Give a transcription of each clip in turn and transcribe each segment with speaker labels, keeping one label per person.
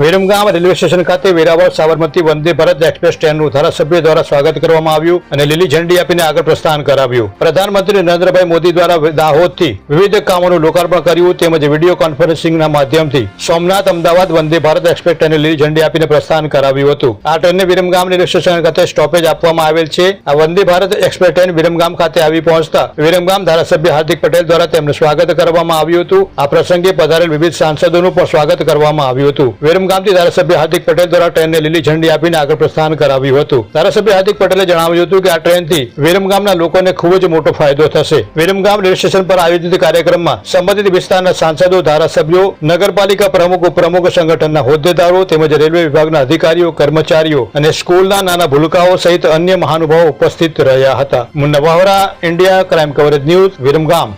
Speaker 1: Viramgam railway station ખાતે Veraval Sabarmati Vande Bharat express ટ્રેનનું ધારાસભ્ય દ્વારા સ્વાગત કરવામાં આવ્યું અને લીલી ઝંડી આપીને આગળ પ્રસ્થાન કરાવ્યું. પ્રધાનમંત્રી નરેન્દ્રભાઈ મોદી દ્વારા દાહોદથી વિવિધ કામોનું લોકાર્પણ કર્યું તેમજ વીડિયો કોન્ફરન્સિંગના માધ્યમથી સોમનાથ અમદાવાદ વંદે ભારત એક્સપ્રેસ ટ્રેને લીલી ઝંડી આપીને પ્રસ્થાન કરાવ્યું હતું. આ ટ્રેનને વિરમગામ રેલવે સ્ટેશન ખાતે સ્ટોપેજ આપવામાં આવેલ છે. આ વંદે ભારત એક્સપ્રેસ ટ્રેન વિરમગામ ખાતે આવી પહોંચતા વિરમગામ ધારાસભ્ય હાર્દિક પટેલ દ્વારા તેમનું સ્વાગત કરવામાં આવ્યું હતું. આ પ્રસંગે પધારેલ વિવિધ સાંસદોનું પણ સ્વાગત કરવામાં આવ્યું હતું. વિરમગામથી ધારાસભ્ય હાર્દિક પટેલ દ્વારા ટ્રેનને લીલી ઝંડી આપીને આગળ પ્રસ્થાન કરાવ્યું હતું. ધારાસભ્ય હાર્દિક પટેલે જણાવ્યું હતું કે આ ટ્રેનથી વિરમગામના લોકોને ખૂબ જ મોટો ફાયદો થશે. વિરમગામ રેલવે સ્ટેશન પર આયોજિત કાર્યક્રમમાં સંબંધિત વિસ્તારના સાંસદો, ધારાસભ્યો, નગરપાલિકા પ્રમુખ ઉપપ્રમુખ સંગઠનના હોદ્દેદારો તેમજ રેલવે વિભાગના અધિકારીઓ, કર્મચારીઓ અને સ્કૂલના નાના ભૂલકાઓ સહિત અન્ય મહાનુભાવો ઉપસ્થિત રહ્યા હતા. Munna Vavra, India, crime coverage news Viramgam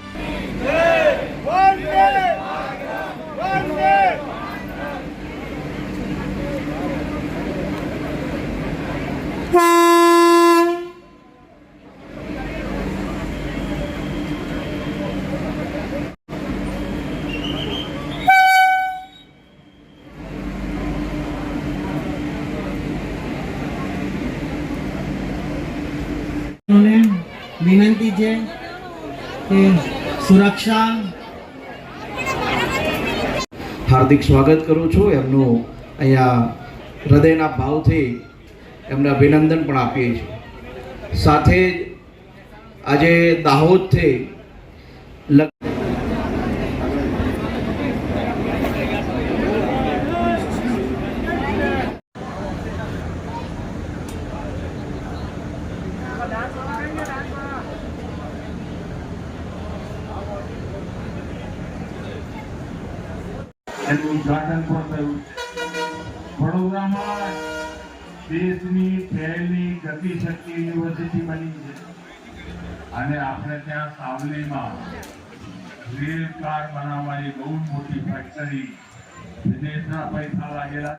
Speaker 2: વિનંતી છે કે સુરક્ષા.
Speaker 3: હાર્દિક સ્વાગત કરું છું એમનું અહીંયા હૃદયના ભાવથી એમને અભિનંદન પણ આપીએ છીએ. સાથે જ આજે દાહોદથી લગ-
Speaker 4: એનું ઉદ્ઘાટન પણ થયું. વડોદરામાં દેશની પહેલી છે. અને આપણે ત્યાં સાવલીમાં રેલ કાર બનાવવાની બહુ મોટી ફેક્ટરી વિદેશના પૈસા લાગેલા